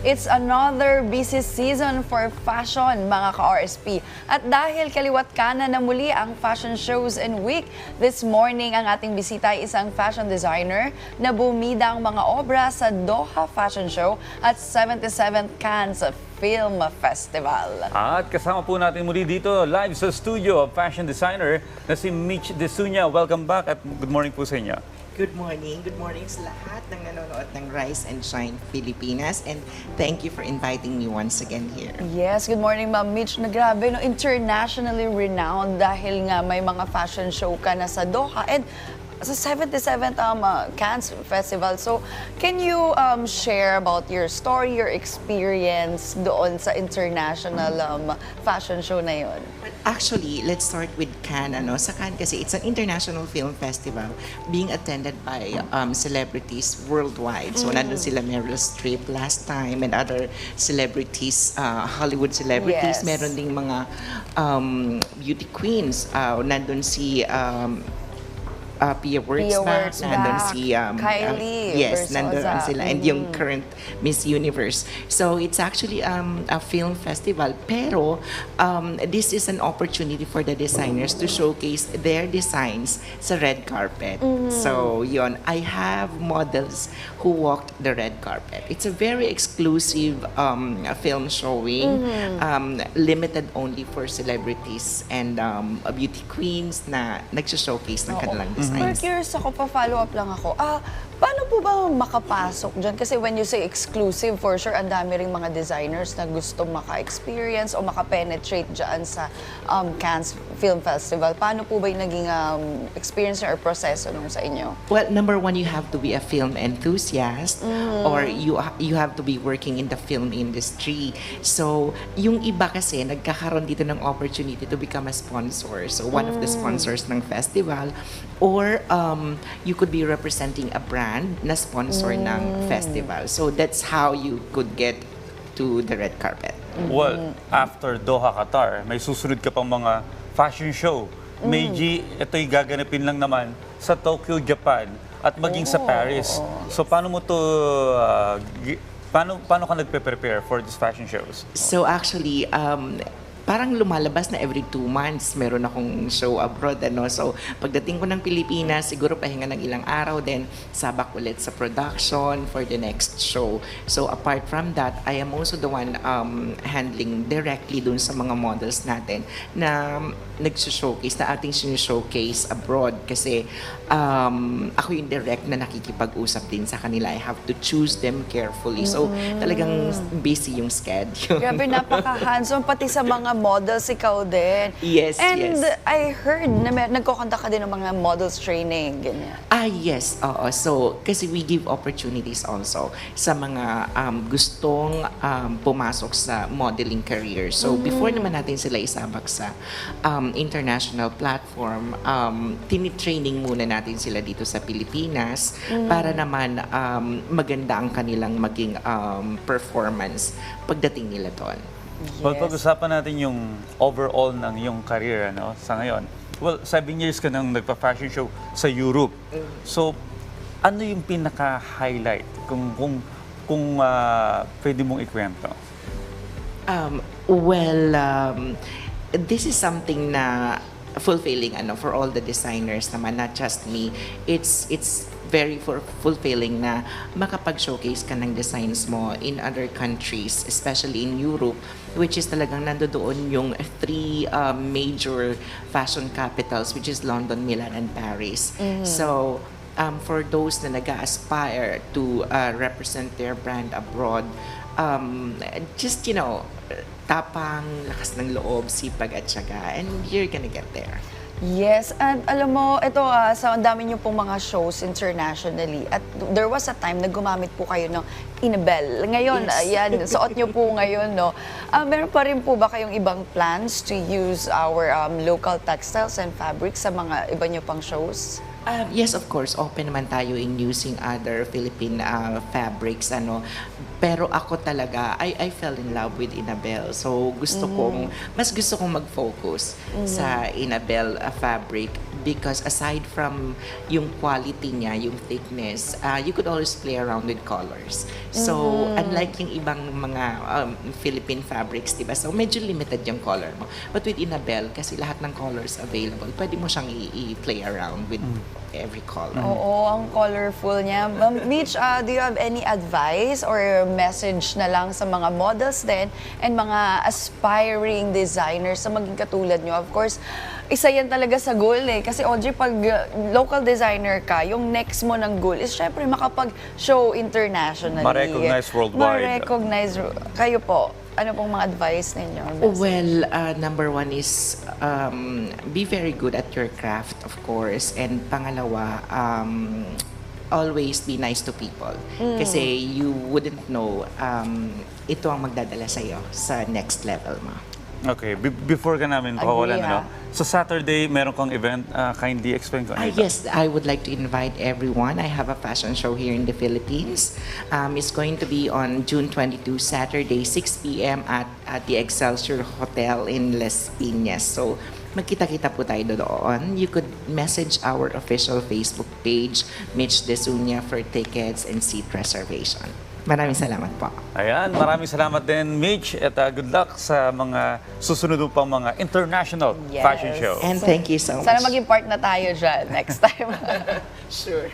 It's another busy season for fashion, mga ka-RSP. At dahil kaliwat kanan na muli ang fashion shows and week, this morning ang ating bisita ay isang fashion designer na bumida ang mga obra sa Doha Fashion Show at 77th Cannes Film Festival. At kasama po natin muli dito live sa studio of fashion designer na si Mitch Desunya. Welcome back at good morning po sa inyo. Good morning. Good morning sa lahat ng nanonood ng Rise and Shine Pilipinas and thank you for inviting me once again here. Yes, good morning Ma'am Mitch. Na grabe, no, internationally renowned dahil nga may mga fashion show ka na sa Doha and sa 77th um, uh, Cannes Festival. So, can you um, share about your story, your experience doon sa international um, fashion show na? But actually, let's start with Cannes. Ano? Sa Cannes kasi, it's an international film festival being attended by um, celebrities worldwide. So, nandun sila Meryl Streep last time and other celebrities, uh, Hollywood celebrities. Yes. Meron ding mga um, beauty queens. Uh, nandun si um, uh, Pia Wurtzbach, Wurtzbach, nandun si um, Kylie uh, yes, Versosa. nandun sila. And yung current Miss Universe. So it's actually um, a film festival. Pero um, this is an opportunity for the designers to showcase their designs sa red carpet. So yon, I have models who walked the red carpet. It's a very exclusive um, film showing, um, limited only for celebrities and um, beauty queens na nag-showcase ng kanilang Pero curious ako, pa-follow up lang ako. Ah, paano po ba makapasok dyan? Kasi when you say exclusive, for sure, ang dami ring mga designers na gusto maka-experience o maka-penetrate dyan sa um, Cannes Film Festival. Paano po ba yung naging um, experience or proseso nung sa inyo? Well, number one, you have to be a film enthusiast or you you have to be working in the film industry. So, yung iba kasi nagkakaroon dito ng opportunity to become a sponsor. So, one of the sponsors ng festival or um, you could be representing a brand na sponsor ng festival. So, that's how you could get to the red carpet. Well, after Doha, Qatar, may susunod ka pang mga fashion show. Meiji, ito'y gaganapin lang naman sa Tokyo, Japan at maging sa Paris. So paano mo to uh, paano paano ka nagpe-prepare for these fashion shows? So actually, um, parang lumalabas na every two months meron akong show abroad. Ano? So pagdating ko ng Pilipinas, siguro pahinga ng ilang araw din, sabak ulit sa production for the next show. So apart from that, I am also the one um, handling directly dun sa mga models natin na nagsushowcase, na ating sinishowcase abroad. Kasi um, ako yung direct na nakikipag-usap din sa kanila. I have to choose them carefully. So talagang busy yung schedule. Grabe, napaka-handsome. Pati sa mga models, ikaw din. Yes, And yes. I heard na may, nagkukanta ka din ng mga models training, ganyan. Ah, yes. Oo. So, kasi we give opportunities also sa mga um, gustong um, pumasok sa modeling career. So, before naman natin sila isabak sa um, international platform, um, tinitraining muna natin sila dito sa Pilipinas para naman um, maganda ang kanilang maging um, performance pagdating nila doon. Well, pag-usapan natin yung overall ng iyong career ano, sa ngayon. Well, seven years ka nang nagpa-fashion show sa Europe. So, ano yung pinaka-highlight kung kung kung ah, pwede mong ikwento? Um, well, um, this is something na fulfilling ano for all the designers naman not just me it's it's very for fulfilling na makapag-showcase ka ng designs mo in other countries especially in Europe which is talagang nandoon yung three uh, major fashion capitals which is London, Milan and Paris so um, for those na nag-aspire to uh, represent their brand abroad, um, just, you know, tapang, lakas ng loob, sipag at syaga, and you're gonna get there. Yes, and alam mo, ito ah, sa ang dami niyo pong mga shows internationally at there was a time na gumamit po kayo ng Inabel. Ngayon, Yes. ayan, suot niyo po ngayon, no? Ah, meron pa rin po ba kayong ibang plans to use our um, local textiles and fabrics sa mga iba niyo pang shows? Um, yes, of course, open naman tayo in using other Philippine uh, fabrics, ano. Pero ako talaga, I, I fell in love with Inabel. So, gusto kong, mas gusto kong mag-focus sa Inabel uh, fabric because aside from yung quality niya, yung thickness, uh, you could always play around with colors. So, unlike yung ibang mga um, Philippine fabrics, diba? So, medyo limited yung color mo. But with Inabel, kasi lahat ng colors available, pwede mo siyang i-play around with every color. Oo, ang colorful niya. Ma'am Mitch, ah, do you have any advice or message na lang sa mga models din and mga aspiring designers na maging katulad nyo? Of course, isa yan talaga sa goal eh. Kasi Audrey, pag uh, local designer ka, yung next mo ng goal is syempre makapag-show internationally. Ma-recognize worldwide. Ma-recognize. Kayo po, ano pong mga advice ninyo? Well, uh, number one is um, be very good at your craft, of course. And pangalawa, um, always be nice to people. Kasi you wouldn't know um, ito ang magdadala sa'yo sa next level mo. Okay, be- before ka namin Agree, pakawalan, ha? ano? Sa Saturday, meron kang event. Ah, kindly explain ko. ito? yes, I would like to invite everyone. I have a fashion show here in the Philippines. Um, it's going to be on June 22, Saturday, 6 p.m. at, at the Excelsior Hotel in Las Piñas. So, magkita-kita po tayo doon. You could message our official Facebook page, Mitch Desunia, for tickets and seat reservation. Maraming salamat po. Ayan, maraming salamat din, Mitch. At ah, good luck sa mga susunod pang mga international Yes. fashion show. And thank you so much. Sana maging part na tayo dyan next time. Sure.